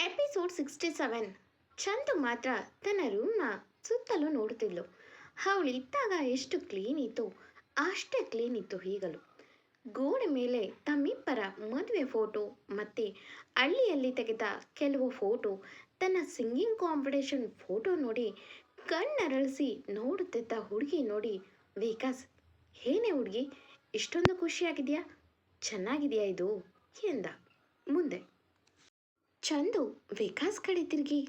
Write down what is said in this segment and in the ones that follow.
Episode sixty seven Chandu ಮಾತ್ರ ತನ್ನ ರೂಮ್ನ ಸುತ್ತಲೂ ನೋಡುತ್ತಿದ್ಲು. ಅವಳು ಇದ್ದಾಗ ಎಷ್ಟು ಕ್ಲೀನ್ ಇತ್ತು, ಅಷ್ಟೇ ಕ್ಲೀನ್ ಇತ್ತು ಈಗಲೂ ಗೋಡೆ ಮೇಲೆ ತಮ್ಮಿಬ್ಬರ ಮದುವೆ ಫೋಟೋ ಮತ್ತು ಹಳ್ಳಿಯಲ್ಲಿ ತೆಗೆದ ಕೆಲವು ಫೋಟೋ ತನ್ನ ಸಿಂಗಿಂಗ್ ಕಾಂಪಿಟೇಷನ್ ಫೋಟೋ ನೋಡಿ ಕಣ್ಣರಳಿಸಿ ನೋಡುತ್ತಿದ್ದ ಹುಡುಗಿ ನೋಡಿ, ವಿಕಾಸ್, ಏನೇ ಹುಡುಗಿ, ಇಷ್ಟೊಂದು ಖುಷಿಯಾಗಿದೆಯಾ? ಚೆನ್ನಾಗಿದೆಯಾ ಇದು? ಎಂದ. ಮುಂದೆ ಚಂದು ವಿಕಾಸ್ ಕಡೆ ತಿರುಗಿ,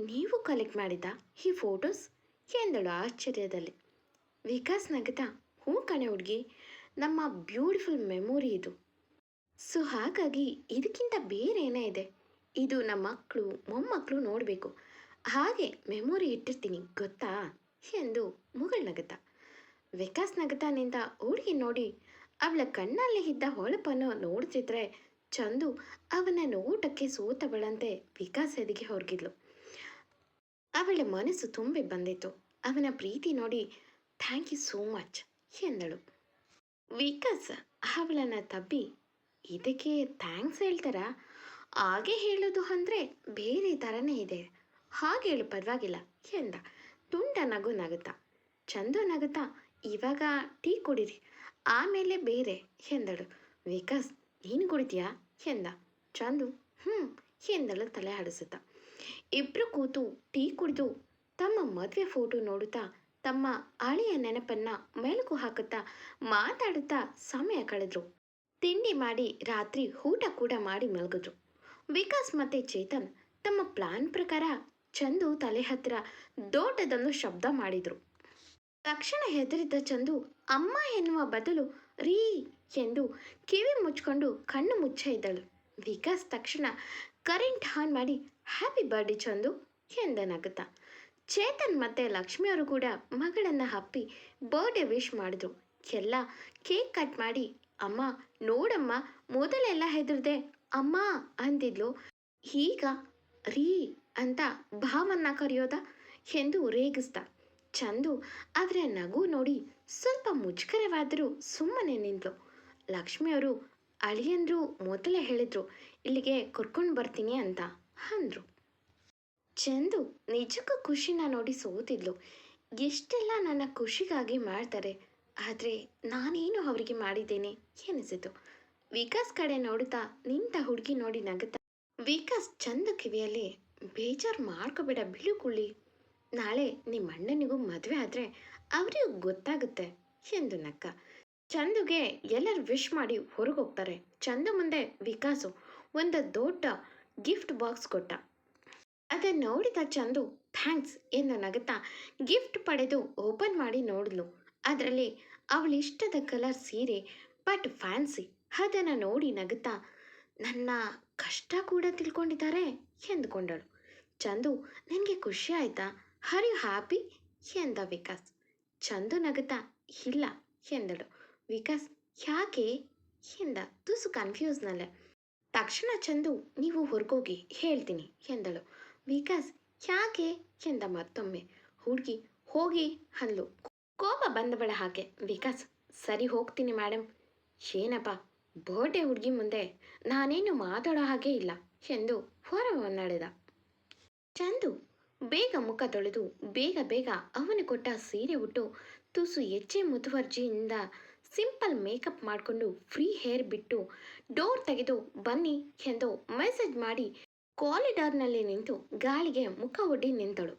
ನೀವು ಕಲೆಕ್ಟ್ ಮಾಡಿದ ಈ ಫೋಟೋಸ್ ಎಂದಳು ಆಶ್ಚರ್ಯದಲ್ಲಿ. ವಿಕಾಸ್ ನಗತ ಹೂ ಕಣೆ ಹುಡುಗಿ, ನಮ್ಮ ಬ್ಯೂಟಿಫುಲ್ ಮೆಮೊರಿ ಇದು. ಸೊ ಹಾಗಾಗಿ ಇದಕ್ಕಿಂತ ಬೇರೆ ಏನೇ ಇದೆ? ಇದು ನಮ್ಮ ಮಕ್ಕಳು ಮೊಮ್ಮಕ್ಕಳು ನೋಡಬೇಕು. ಹಾಗೆ ಮೆಮೊರಿ ಇಟ್ಟಿರ್ತೀನಿ, ಗೊತ್ತಾ? ಎಂದು ಮುಗಳ್ ನಗತ. ವಿಕಾಸ್ ನಗತಾನಿಂದ ಹುಡುಗಿ ನೋಡಿ, ಅವಳ ಕಣ್ಣಲ್ಲಿ ಇದ್ದ ಹೊಳಪನ್ನು ನೋಡ್ತಿದ್ರೆ ಚಂದು ಅವನ ಊಟಕ್ಕೆ ಸೋತವಳಂತೆ ವಿಕಾಸ್ ಎದಿಗೆ ಹೊರಗಿದ್ಲು. ಅವಳ ಮನಸ್ಸು ತುಂಬಿ ಬಂದಿತ್ತು. ಅವನ ಪ್ರೀತಿ ನೋಡಿ ಥ್ಯಾಂಕ್ ಯು ಸೋ ಮಚ್ ಎಂದಳು. ವಿಕಾಸ್ ಅವಳನ್ನು ತಬ್ಬಿ, ಇದಕ್ಕೆ ಥ್ಯಾಂಕ್ಸ್ ಹೇಳ್ತಾರಾ? ಹಾಗೆ ಹೇಳೋದು ಅಂದರೆ ಬೇರೆ ಥರನೇ ಇದೆ. ಹಾಗೆ ಹೇಳು, ಪರವಾಗಿಲ್ಲ, ಎಂದ. ತುಂಡ ನಗು ನಗುತ್ತಾ, ಚಂದು ನಗುತ್ತಾ, ಇವಾಗ ಟೀ ಕುಡೀರಿ. ಆಮೇಲೆ ಬೇರೆ, ಎಂದಳು. ವಿಕಾಸ್, ನೀನು ಕುಡಿತೀಯಾ? ಎಂದ? ಚಂದು. ಹ್ಞೂ ಎಂದಳು ತಲೆ ಆಡಿಸುತ್ತಾ. ಇಬ್ಬರು ಕೂತು ಟೀ ಕುಡಿದು ತಮ್ಮ ಮದುವೆ ಫೋಟೋ ನೋಡುತ್ತಾ ತಮ್ಮ ಹಳೆಯ ನೆನಪನ್ನ ಮೆಲುಕು ಹಾಕುತ್ತಾ ಮಾತಾಡುತ್ತಾ ಸಮಯ ಕಳೆದ್ರು. ತಿಂಡಿ ಮಾಡಿ ರಾತ್ರಿ ಊಟ ಕೂಡ ಮಾಡಿ ಮಲಗಿದ್ರು. ವಿಕಾಸ್ ಮತ್ತೆ ಚೇತನ್ ತಮ್ಮ ಪ್ಲಾನ್ ಪ್ರಕಾರ ಚಂದು ತಲೆ ಹತ್ತಿರ ದೋಟದನ್ನು ಶಬ್ದ ಮಾಡಿದ್ರು. ತಕ್ಷಣ ಹೆದರಿದ್ದ ಚಂದು, ಅಮ್ಮ ಎನ್ನುವ ಬದಲು ರೀ ಎಂದು ಕಿವಿ ಮುಚ್ಕೊಂಡು ಕಣ್ಣು ಮುಚ್ಚ ಇದ್ದಳು ವಿಕಾಸ್ ತಕ್ಷಣ ಕರೆಂಟ್ ಆನ್ ಮಾಡಿ ಹ್ಯಾಪಿ ಬರ್ಡೇ ಚಂದು ಎಂದನಗತ ಚೇತನ್ ಮತ್ತೆ ಲಕ್ಷ್ಮಿಯವರು ಕೂಡ ಮಗಳನ್ನು ಹಪ್ಪಿ ಬರ್ಡೇ ವಿಶ್ ಮಾಡಿದ್ರು. ಎಲ್ಲ ಕೇಕ್ ಕಟ್ ಮಾಡಿ, ಅಮ್ಮ, ನೋಡಮ್ಮ, ಮೊದಲೆಲ್ಲ ಹೆದರ್ದೆ ಅಮ್ಮ ಅಂದಿದ್ಲು, ಈಗ ರೀ ಅಂತ ಭಾವನ್ನ ಕರೆಯೋದ? ಎಂದು ರೇಗಿಸ್ದ ಚಂದು ಅದರ ನಗು ನೋಡಿ ಸ್ವಲ್ಪ ಮುಜುಗರವಾದರೂ ಸುಮ್ಮನೆ ನಿಂತಳು ಲಕ್ಷ್ಮಿಯವರು ಅಳಿಯಂದ್ರು ಮೊದಲೇ ಹೇಳಿದ್ರು, ಇಲ್ಲಿಗೆ ಕರ್ಕೊಂಡು ಬರ್ತೀನಿ ಅಂತ ಅಂದ್ರು. ಚಂದು ನಿಜಕ್ಕೂ ಖುಷಿನ ನೋಡಿ ಸೋತಿದ್ಲು. ಎಷ್ಟೆಲ್ಲ ನನ್ನ ಖುಷಿಗಾಗಿ ಮಾಡ್ತಾರೆ, ಆದರೆ ನಾನೇನು ಅವರಿಗೆ ಮಾಡಿದ್ದೇನೆ ಎನಿಸಿತು ವಿಕಾಸ್ ಕಡೆ ನೋಡುತ್ತಾ ನಿಂತ ಹುಡುಗಿ ನೋಡಿ ನಗುತ್ತಾ, ವಿಕಾಸ್ ಚಂದ ಕಿವಿಯಲ್ಲಿ ಬೇಜಾರು ಮಾಡ್ಕೋಬೇಡ ಬಿಳುಕುಳ್ಳಿ ನಾಳೆ ನಿಮ್ಮ ಅಣ್ಣನಿಗೂ ಮದುವೆ ಆದರೆ ಅವರಿಗೂ ಗೊತ್ತಾಗುತ್ತೆ ಎಂದು ನಕ್ಕ ಚಂದುಗೆ ಎಲ್ಲರೂ ವಿಶ್ ಮಾಡಿ ಹೊರಗೆ ಹೋಗ್ತಾರೆ ಚಂದು ಮುಂದೆ ವಿಕಾಸು, ಒಂದು ದೊಡ್ಡ ಗಿಫ್ಟ್ ಬಾಕ್ಸ್ ಕೊಟ್ಟ. ಅದನ್ನು ನೋಡಿದ ಚಂದು ಥ್ಯಾಂಕ್ಸ್ ಎಂದು ನಗುತ್ತಾ ಗಿಫ್ಟ್ ಪಡೆದು ಓಪನ್ ಮಾಡಿ ನೋಡಿದ್ಲು ಅದರಲ್ಲಿ ಅವಳಿಷ್ಟದ ಕಲರ್ ಸೀರೆ ಬಟ್ ಫ್ಯಾನ್ಸಿ ಅದನ್ನು ನೋಡಿ ನಗುತ್ತಾ, ನನ್ನ ಕಷ್ಟ ಕೂಡ ತಿಳ್ಕೊಂಡಿದ್ದಾರೆ ಎಂದುಕೊಂಡಳು. ಚಂದು, ನಿನಗೆ ಖುಷಿ ಆಯ್ತಾ? ಹರ್ ಯು ಹ್ಯಾಪಿ ಎಂದ ವಿಕಾಸ್. ಚಂದು ನಗುತ್ತಾ, ಇಲ್ಲ ಎಂದಳು. ವಿಕಾಸ್, ಯಾಕೆ ಎಂದ ತುಸು ಕನ್ಫ್ಯೂಸ್ನಲ್ಲೇ ತಕ್ಷಣ ಚಂದು, ನೀವು ಹೊರಗೋಗಿ ಹೇಳ್ತೀನಿ ಎಂದಳು. ವಿಕಾಸ್, ಯಾಕೆ ಎಂದ ಮತ್ತೊಮ್ಮೆ? ಹುಡುಗಿ ಹೋಗಿ ಅಂದ್ಲು. ಕೋಪ ಬಂದವಳ ಹಾಗೆ. ವಿಕಾಸ್, ಸರಿ ಹೋಗ್ತೀನಿ ಮೇಡಮ್ ಏನಪ್ಪ ಬರ್ಡೇ ಹುಡುಗಿ ಮುಂದೆ ನಾನೇನು ಮಾತಾಡೋ ಹಾಗೆ ಇಲ್ಲ ಎಂದು ಹೊರ ಚಂದು, ಬೇಗ ಮುಖ ತೊಳೆದು, ಬೇಗ ಬೇಗ ಅವನು ಕೊಟ್ಟ ಸೀರೆ ಉಟ್ಟು ತುಸು ಹೆಚ್ಚೆ ಮುತುವರ್ಜಿಯಿಂದ ಸಿಂಪಲ್ ಮೇಕಪ್ ಮಾಡಿಕೊಂಡು ಫ್ರೀ ಹೇರ್ ಬಿಟ್ಟು ಡೋರ್ ತೆಗೆದು ಬನ್ನಿ ಎಂದು ಮೆಸೇಜ್ ಮಾಡಿ ಕಾರಿಡಾರ್ನಲ್ಲಿ ನಿಂತು ಗಾಳಿಗೆ ಮುಖ ಒಡ್ಡಿ ನಿಂತಳು.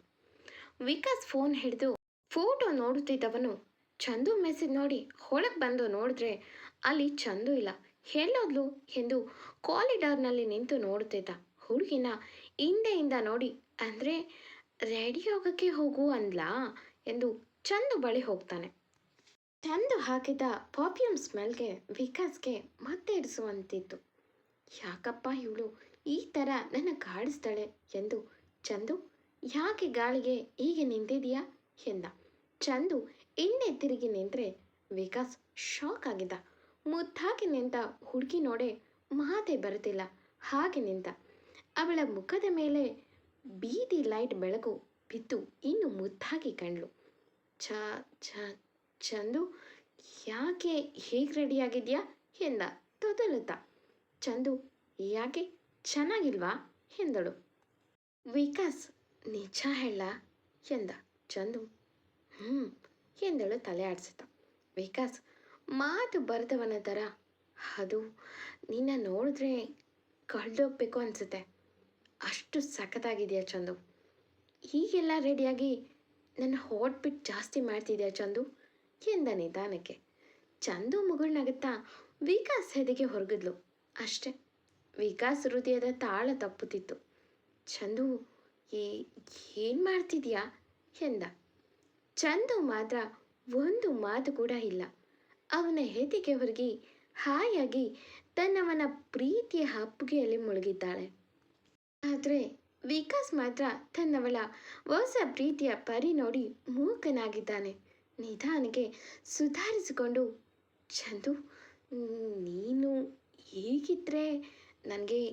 ವಿಕಾಸ್ ಫೋನ್ ಹಿಡಿದು ಫೋಟೋ ನೋಡುತ್ತಿದ್ದವನು ಚಂದು ಮೆಸೇಜ್ ನೋಡಿ ಹೊಳಗೆ ಬಂದು ನೋಡಿದ್ರೆ ಅಲ್ಲಿ ಚಂದು ಇಲ್ಲ. ಹೇಳೋದ್ಲು ಎಂದು ಕಾರಿಡಾರ್ನಲ್ಲಿ ನಿಂತು ನೋಡುತ್ತಿದ್ದ ಹುಡುಗಿನ ಹಿಂದೆಯಿಂದ ನೋಡಿ. ಅಂದರೆ ರೆಡಿ ಆಗೋಕ್ಕೆ ಹೋಗು ಅಂದ್ಲಾ? ಎಂದು ಚಂದು ಬಳಿ ಹೋಗ್ತಾನೆ. ಚಂದು ಹಾಕಿದ ಪರ್ಫ್ಯೂಮ್ ಸ್ಮೆಲ್ಗೆ ವಿಕಾಸ್ಗೆ ಮತ್ತೆ ಇರಿಸುವಂತಿತ್ತು ಯಾಕಪ್ಪ ಇವಳು ಈ ಥರ ನನ್ನ ಕಾಡಿಸ್ತಾಳೆ ಎಂದು ಚಂದು, ಯಾಕೆ ಗಾಳಿಗೆ ಹೀಗೆ ನಿಂತಿದೆಯಾ ಎಂದ. ಚಂದು ಹಿಂದೆ ತಿರುಗಿ ನಿಂತರೆ ವಿಕಾಸ್ ಶಾಕ್ ಆಗಿದ್ದ. ಮುದ್ದಾಗಿ ನಿಂತ ಹುಡುಗಿ ನೋಡೆ ಮಾತೇ ಬರುತ್ತಿಲ್ಲ. ಹಾಗೆ ನಿಂತ. ಅವಳ ಮುಖದ ಮೇಲೆ ಬೀದಿ ಲೈಟ್ ಬೆಳಕು ಬಿದ್ದು ಇನ್ನು ಮುದ್ದಾಗಿ ಕಂಡ್ಲು ಛಾ ಚ ಚಂದು ಯಾಕೆ ಹೇಗೆ ರೆಡಿಯಾಗಿದೆಯಾ ಎಂದ ತೊದಲುತ್ತಾ. ಚಂದು ಯಾಕೆ ಚೆನ್ನಾಗಿಲ್ವಾ ಎಂದಳು. ವಿಕಾಸ್ ನಿಜ ಹೇಳ ಎಂದ ಚಂದು. ಹ್ಞೂ ಎಂದಳು ತಲೆ ಆಡಿಸುತ್ತಾ. ವಿಕಾಸ್ ಮಾತು ಬರೆದವನ ಥರ ಅದು ನಿನ್ನ ನೋಡಿದ್ರೆ ಕಳೆದೋಗ್ಬೇಕು ಅನಿಸುತ್ತೆ. ಅಷ್ಟು ಸಖತ್ತಾಗಿದೆಯಾ ಚಂದು. ಹೀಗೆಲ್ಲ ರೆಡಿಯಾಗಿ ನನ್ನ ಬಿಟ್ಟು ಜಾಸ್ತಿ ಮಾಡ್ತಿದೆಯಾ ಚಂದು? ಎಂದ ನಿಧಾನಕ್ಕೆ ಚಂದು ಮುಗುಳ್ನಗುತ್ತಾ ವಿಕಾಸ್ ಹೆದೆಗೆ ಹೊರಗಿದ್ಲು. ಅಷ್ಟೆ. ವಿಕಾಸ್ ಹೃದಯದ ತಾಳ ತಪ್ಪುತ್ತಿತ್ತು. ಚಂದು, ಏ, ಏನು ಮಾಡ್ತಿದ್ಯಾ? ಎಂದ. ಚಂದು ಮಾತ್ರ ಒಂದು ಮಾತು ಕೂಡ ಇಲ್ಲ. ಅವನ ಹೆದಿಗೆ ಹೊರಗಿ ಹಾಯಾಗಿ ತನ್ನವನ ಪ್ರೀತಿಯ ಅಪ್ಪುಗೆಯಲ್ಲಿ ಮುಳುಗಿದ್ದಾಳೆ. ಆದರೆ ವಿಕಾಸ್ ಮಾತ್ರ ತನ್ನವಳ ಹೊಸ ಪ್ರೀತಿಯ ಪರಿ ನೋಡಿ ಮೂಕನಾಗಿದ್ದಾನೆ. ನಿಧಾನಕ್ಕೆ ಸುಧಾರಿಸಿಕೊಂಡು, ಚಂದು, ನೀನು ಹೀಗಿದ್ರೆ ನನಗೆ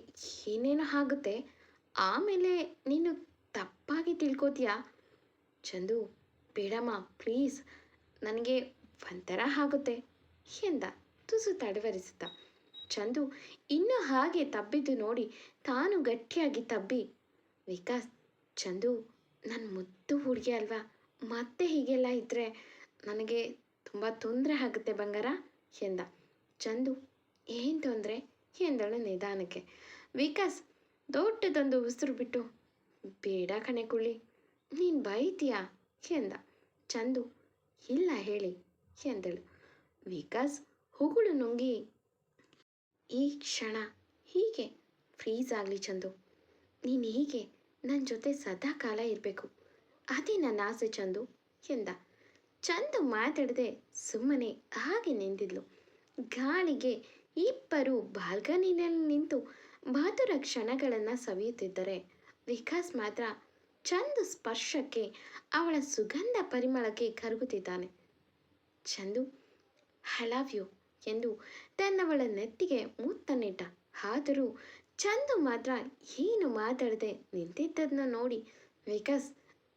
ಏನೇನೋ ಆಗುತ್ತೆ. ಆಮೇಲೆ ನೀನು ತಪ್ಪಾಗಿ ತಿಳ್ಕೊತೀಯಾ? ಚಂದು, ಬೇಡಮ್ಮ, ಪ್ಲೀಸ್. ನನಗೆ ಒಂಥರ ಆಗುತ್ತೆ, ಎಂದ ತುಸು ತಡವರಿಸುತ್ತ. ಚಂದು, ಇನ್ನೂ ಹಾಗೆ ತಬ್ಬಿದ್ದು ನೋಡಿ ತಾನು ಗಟ್ಟಿಯಾಗಿ ತಬ್ಬಿ. ವಿಕಾಸ್, ಚಂದು ನನ್ನ ಮುದ್ದು ಹುಡುಗಿ ಅಲ್ವಾ? ಮತ್ತೆ ಹೀಗೆಲ್ಲ ಇದ್ದರೆ ನನಗೆ ತುಂಬ ತೊಂದರೆ ಆಗುತ್ತೆ ಬಂಗಾರ, ಎಂದ. ಚಂದು, ಏನು ತೊಂದರೆ? ಎಂದಳು ನಿಧಾನಕ್ಕೆ. ವಿಕಾಸ್, ದೊಡ್ಡದೊಂದು ಉಸಿರು ಬಿಟ್ಟು, ಬೇಡ ಕಣೆ ಕುಳ್ಳಿ, ನೀನು ಬೈತೀಯಾ? ಎಂದ. ಚಂದು, ಇಲ್ಲ ಹೇಳಿ, ಎಂದಳು. ವಿಕಾಸ್, ಹುಗುಳು ನುಂಗಿ, ಈ ಕ್ಷಣ ಹೀಗೆ ಫ್ರೀಸ್ ಆಗಲಿ ಚಂದು. ನೀನು ಹೀಗೆ ನನ್ನ ಜೊತೆ ಸದಾ ಕಾಲ ಇರಬೇಕು. ಅದೇ ನನ್ನ ಆಸೆ ಚಂದು ಎಂದ. ಚಂದು ಮಾತಾಡದೆ ಸುಮ್ಮನೆ ಹಾಗೆ ನಿಂತಿದ್ಲು. ಗಾಳಿಗೆ ಇಬ್ಬರು ಬಾಲ್ಕನಿನಲ್ಲಿ ನಿಂತು ಮಾತುರ ಕ್ಷಣಗಳನ್ನು ಸವಿಯುತ್ತಿದ್ದರೆ ವಿಕಾಸ್ ಮಾತ್ರ ಚಂದು ಸ್ಪರ್ಶಕ್ಕೆ ಅವಳ ಸುಗಂಧ ಪರಿಮಳಕ್ಕೆ ಕರಗುತ್ತಿದ್ದಾನೆ. ಚಂದು ಐ ಯು ಎಂದು ತನ್ನವಳ ನೆತ್ತಿಗೆ ಮುತ್ತನ್ನಿಟ್ಟ. ಆದರೂ ಚಂದು ಮಾತ್ರ ಏನು ಮಾತಾಡದೆ ನಿಂತಿದ್ದದನ್ನ ನೋಡಿ ವಿಕಾಸ್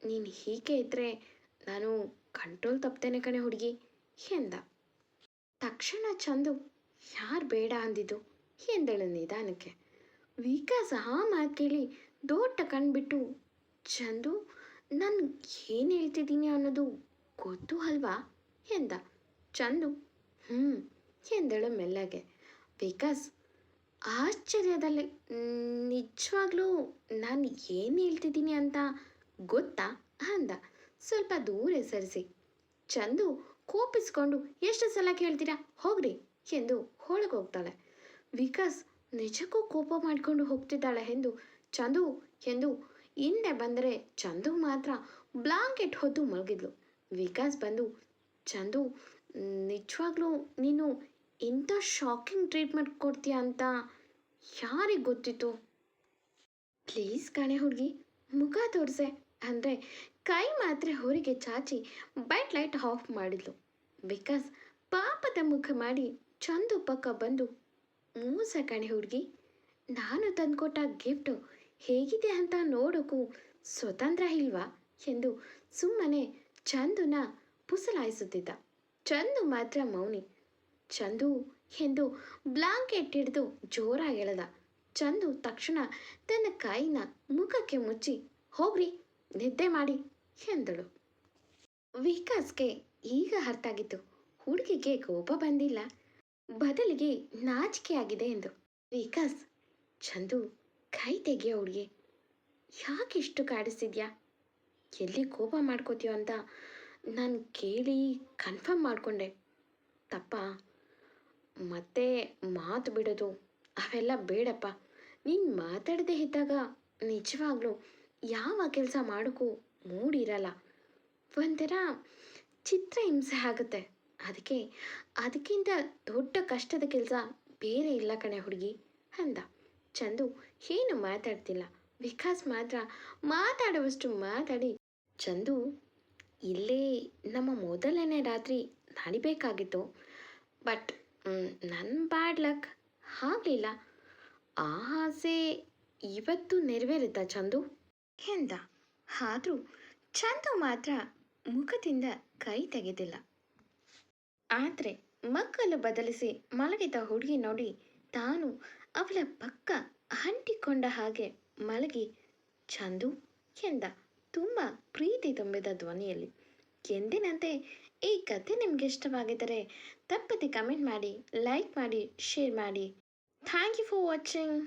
ನೀನು ಹೀಗೆ ಇದ್ದರೆ ನಾನು ಕಂಟ್ರೋಲ್ ತಪ್ತೇನೆ ಕಣೆ ಹುಡುಗಿ, ಎಂದ. ತಕ್ಷಣ ಚಂದು, ಯಾರು ಬೇಡ ಅಂದಿದ್ದು? ಎಂದಳು ನಿಧಾನಕ್ಕೆ. ವಿಕಾಸ್ ಆ ಮಾತು ಕೇಳಿ ದೊಡ್ಡ ಕಣ್ಬಿಟ್ಟು ಚಂದು, ನಾನು ಏನು ಹೇಳ್ತಿದ್ದೀನಿ ಅನ್ನೋದು ಗೊತ್ತು ಅಲ್ವಾ? ಎಂದ. ಚಂದು ಹ್ಞೂ ಎಂದಳು ಮೆಲ್ಲಗೆ. ವಿಕಾಸ್, ಆಶ್ಚರ್ಯದಲ್ಲಿ, ನಿಜವಾಗ್ಲೂ ನಾನು ಏನು ಹೇಳ್ತಿದ್ದೀನಿ ಅಂತ ಗೊತ್ತಾ? ಅಂದ. ಸ್ವಲ್ಪ ದೂರ ಸರಿಸಿ ಚಂದು ಕೋಪಿಸ್ಕೊಂಡು ಎಷ್ಟು ಸಲ ಕೇಳ್ತೀರಾ? ಹೋಗ್ರಿ ಎಂದು ಹೋಗ್ತಾಳೆ ವಿಕಾಸ್ ನಿಜಕ್ಕೂ ಕೋಪ ಮಾಡಿಕೊಂಡು ಹೋಗ್ತಿದ್ದಾಳೆ ಎಂದು ಚಂದು ಎಂದು ಹಿಂದೆ ಬಂದರೆ ಚಂದು ಮಾತ್ರ ಬ್ಲಾಂಕೆಟ್ ಹೊತ್ತು ಮಲಗಿದ್ಲು. ವಿಕಾಸ್ ಬಂದು, ಚಂದು, ನಿಜವಾಗ್ಲೂ ನೀನು ಇಂಥ ಶಾಕಿಂಗ್ ಟ್ರೀಟ್ಮೆಂಟ್ ಕೊಡ್ತೀಯ ಅಂತ ಯಾರಿಗೆ ಗೊತ್ತಿತ್ತು? ಪ್ಲೀಸ್ ಕಣೆ ಹುಡುಗಿ, ಮುಖ ತೋರಿಸೆ. ಅಂದರೆ ಕೈ ಮಾತ್ರ ಹೊರಿಗೆ ಚಾಚಿ ಬೈಟ್ ಲೈಟ್ ಆಫ್ ಮಾಡಿದ್ಲು. ಬಿಕಾಸ್ ಪಾಪದ ಮುಖ ಮಾಡಿ ಚಂದು ಪಕ್ಕ ಬಂದು ಮೂಸ ಕಣೆ ಹುಡುಗಿ, ನಾನು ತಂದುಕೊಟ್ಟ ಗಿಫ್ಟು ಹೇಗಿದೆ ಅಂತ ನೋಡೋಕ್ಕೂ ಸ್ವತಂತ್ರ ಇಲ್ವಾ ಎಂದು ಸುಮ್ಮನೆ ಚಂದುನ ಪುಸಲಾಯಿಸುತ್ತಿದ್ದ. ಚಂದು ಮಾತ್ರ ಮೌನಿ, ಚಂದು ಎಂದು ಬ್ಲಾಂಕೆಟ್ ಹಿಡಿದು ಜೋರಾಗಿ ಎಳೆದ. ಚಂದು ತಕ್ಷಣ ತನ್ನ ಕೈನ ಮುಖಕ್ಕೆ ಮುಚ್ಚಿ, ಹೋಗ್ರಿ ನಿದ್ದೆ ಮಾಡಿ ಎಂದಳು. ವಿಕಾಸ್ಗೆ ಈಗ ಅರ್ಥ ಆಗಿತ್ತು ಹುಡುಗಿಗೆ ಕೋಪ ಬಂದಿಲ್ಲ. ಬದಲಿಗೆ ನಾಚಿಕೆ ಆಗಿದೆ ಎಂದು. ವಿಕಾಸ್, ಚಂದು, ಕೈ ತೆಗೆಯೋ ಹುಡುಗಿ. ಯಾಕಿಷ್ಟು ಕಾಡಿಸಿದ್ಯಾ ಎಲ್ಲಿ ಕೋಪ ಮಾಡ್ಕೋತೀಯೋ ಅಂತ ನಾನು ಕೇಳಿ ಕನ್ಫರ್ಮ್ ಮಾಡಿಕೊಂಡೆ. ತಪ್ಪ. ಮತ್ತೆ ಮಾತು ಬಿಡೋದು, ಅವೆಲ್ಲ ಬೇಡಪ್ಪ. ನೀನು ಮಾತಾಡದೇ ಇದ್ದಾಗ ನಿಜವಾಗ್ಲೂ ಯಾವ ಕೆಲಸ ಮಾಡೋಕ್ಕೂ ಮೂಡಿರಲ್ಲ. ಒಂಥರ ಚಿತ್ರ ಹಿಂಸೆ ಆಗುತ್ತೆ. ಅದಕ್ಕೆ ಅದಕ್ಕಿಂತ ದೊಡ್ಡ ಕಷ್ಟದ ಕೆಲಸ ಬೇರೆ ಇಲ್ಲ ಕಣೆ ಹುಡುಗಿ ಅಂದ. ಚಂದು ಏನು ಮಾತಾಡ್ತಿಲ್ಲ. ವಿಕಾಸ್ ಮಾತ್ರ ಮಾತಾಡುವಷ್ಟು ಮಾತಾಡಿ ಚಂದು ಇಲ್ಲೇ ನಮ್ಮ ಮೊದಲನೇ ರಾತ್ರಿ ನಡಿಬೇಕಾಗಿತ್ತು. ಬಟ್ ನನ್ನ ಬ್ಯಾಡ್ ಲಕ್ ಆಗಲಿಲ್ಲ. ಆ ಆಸೆ ಇವತ್ತು ನೆರವೇರುತ್ತಾ ಚಂದು? ಎಂದ ಆದರೂ ಚಂದು ಮಾತ್ರ ಮುಖದಿಂದ ಕೈ ತೆಗೆದಿಲ್ಲ. ಆದರೆ ಮಕ್ಕಳು ಬದಲಿಸಿ ಮಲಗಿದ ಹುಡುಗಿ ನೋಡಿ ತಾನು ಅವಳ ಪಕ್ಕ ಅಂಟಿಕೊಂಡ ಹಾಗೆ ಮಲಗಿ ಚಂದು ಎಂದ ತುಂಬ ಪ್ರೀತಿ ತುಂಬಿದ ಧ್ವನಿಯಲ್ಲಿ. ಎಂದಿನಂತೆ ಈ ಕತೆ ನಿಮಗೆ ಇಷ್ಟವಾಗಿದ್ದರೆ ತಪ್ಪದೆ ಕಮೆಂಟ್ ಮಾಡಿ, ಲೈಕ್ ಮಾಡಿ, ಶೇರ್ ಮಾಡಿ. Thank you for watching.